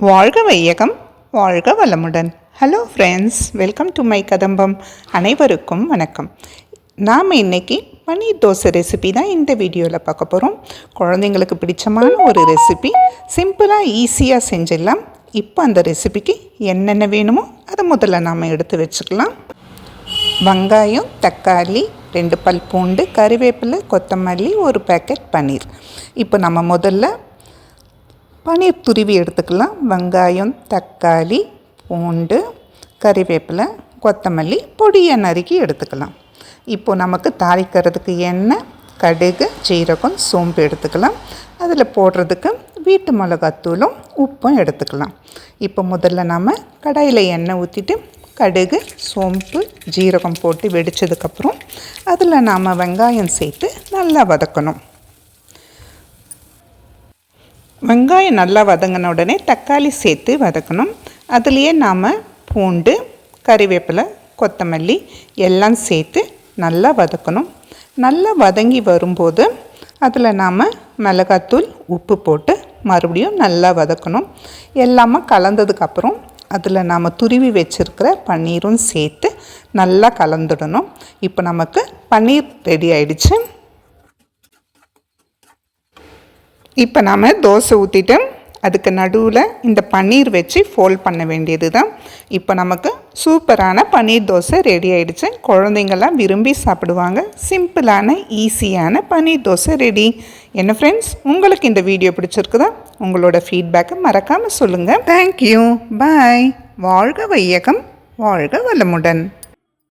வாழ்க வையகம் வாழ்க வளமுடன். Hello friends welcome to my Kadambam அனைவருக்கும் வணக்கம். நாம் இன்னைக்கு பன்னீர் தோசை ரெசிபி தான் இந்த வீடியோவில் பார்க்க போகிறோம் குழந்தைங்களுக்கு பிடிச்சமான ஒரு ரெசிபி சிம்பிளாக ஈஸியாக செஞ்சிடலாம். இப்போ அந்த ரெசிபிக்கு என்னென்ன வேணுமோ அதை முதல்ல நாம் எடுத்து வச்சுக்கலாம். வெங்காயம் தக்காளி ரெண்டு பல் பூண்டு கறிவேப்பிலை கொத்தமல்லி ஒரு பேக்கெட் பன்னீர். இப்போ நம்ம முதல்ல பன்னீர் துருவி எடுத்துக்கலாம். வெங்காயம் தக்காளி பூண்டு கறிவேப்பிலை கொத்தமல்லி பொடியை நறுக்கி எடுத்துக்கலாம். இப்போது நமக்கு தாளிக்கிறதுக்கு எண்ணெய் கடுகு சீரகம் சோம்பு எடுத்துக்கலாம். அதில் போடுறதுக்கு வீட்டு மிளகாத்தூளும் உப்பும் எடுத்துக்கலாம். இப்போ முதல்ல நம்ம கடாயில் எண்ணெய் ஊற்றிட்டு கடுகு சோம்பு ஜீரகம் போட்டு வெடித்ததுக்கப்புறம் அதில் நாம் வெங்காயம் சேர்த்து நல்லா வதக்கணும். வெங்காயம் நல்லா வதங்கின உடனே தக்காளி சேர்த்து வதக்கணும். அதுலேயே நாம் பூண்டு கறிவேப்பிலை கொத்தமல்லி எல்லாம் சேர்த்து நல்லா வதக்கணும். நல்லா வதங்கி வரும்போது அதில் நாம் மிளகாத்தூள் உப்பு போட்டு மறுபடியும் நல்லா வதக்கணும். எல்லாமே கலந்ததுக்கப்புறம் அதில் நாம் துருவி வச்சுருக்கிற பன்னீரும் சேர்த்து நல்லா கலந்துடணும். இப்போ நமக்கு பன்னீர் ரெடி ஆயிடுச்சு. இப்போ நாம் தோசை ஊற்றிட்டு அதுக்கு நடுவில் இந்த பன்னீர் வச்சு ஃபோல்ட் பண்ண வேண்டியது தான் இப்போ நமக்கு சூப்பரான பன்னீர் தோசை ரெடி ஆகிடுச்சு குழந்தைங்கள்லாம் விரும்பி சாப்பிடுவாங்க. சிம்பிளான ஈஸியான பன்னீர் தோசை ரெடி என்ன ஃப்ரெண்ட்ஸ் உங்களுக்கு இந்த வீடியோ பிடிச்சிருக்குதா? உங்களோட ஃபீட்பேக்கை மறக்காமல் சொல்லுங்கள் தேங்க்யூ பாய் வாழ்க வையகம். வாழ்க வளமுடன்.